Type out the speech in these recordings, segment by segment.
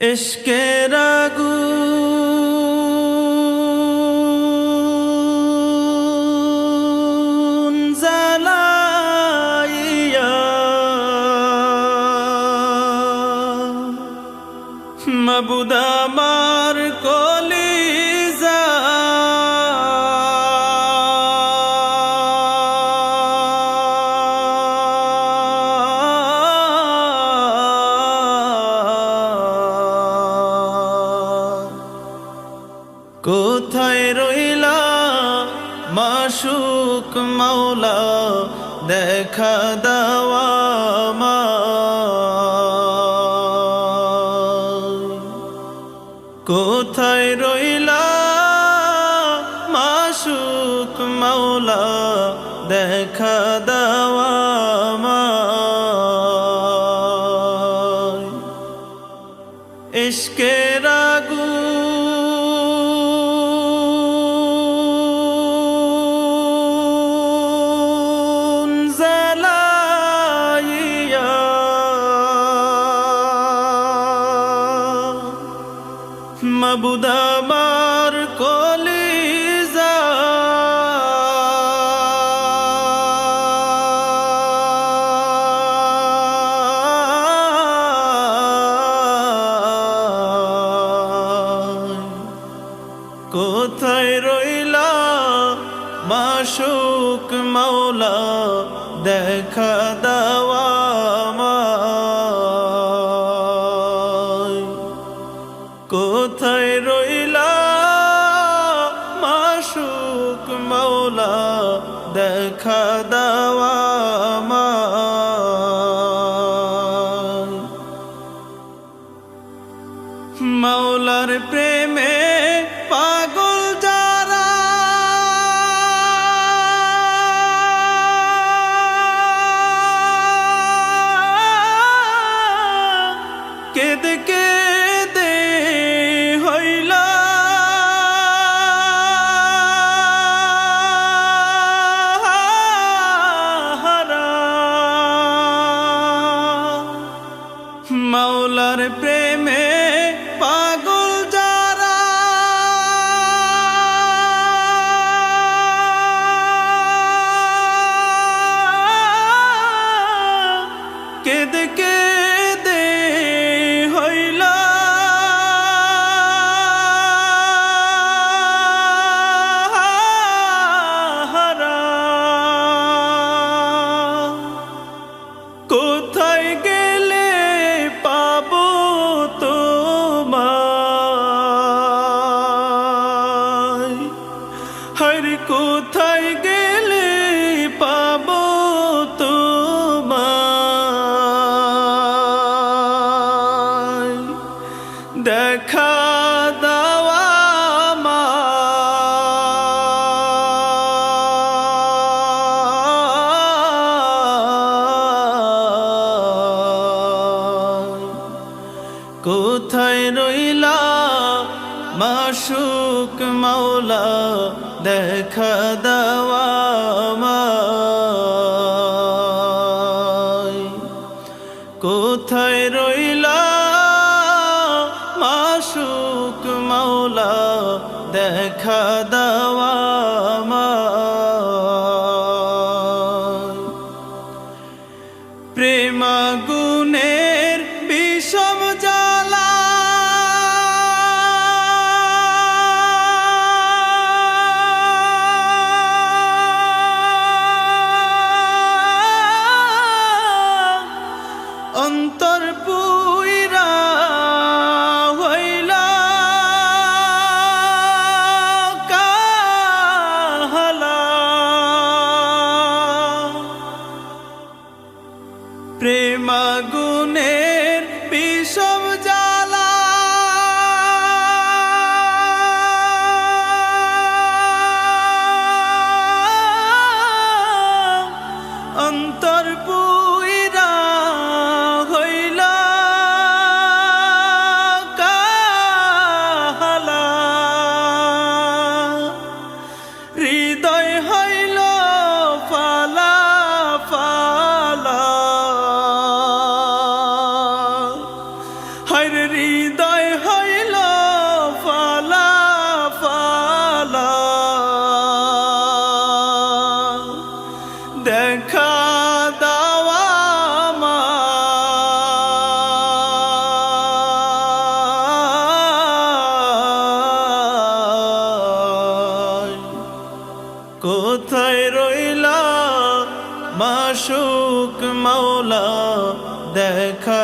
ইশকের আগুন কোথায় রইলা? মাসুক মাওলা দেখা দাওয়া মা কোথায় রইলা? মাসুক মাওলা দেখা দাওয়া কোথায় রইলা মাসুক মাওলা দেখা দাওয়া। কোথায় রইলা মাসুক মাওলা দেখা দাওয়া। মাওলার প্রেমে কোথায় রইলা মাসুক মাওলা দেখা দাওয়া। কোথায় রইলা মাসুক মাওলা দেখা দাওয়া অন্তর্পুর দেখা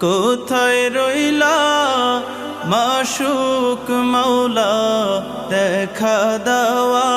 কোথায় রইলা? মাসুক মৌলা দেখা দাওয়া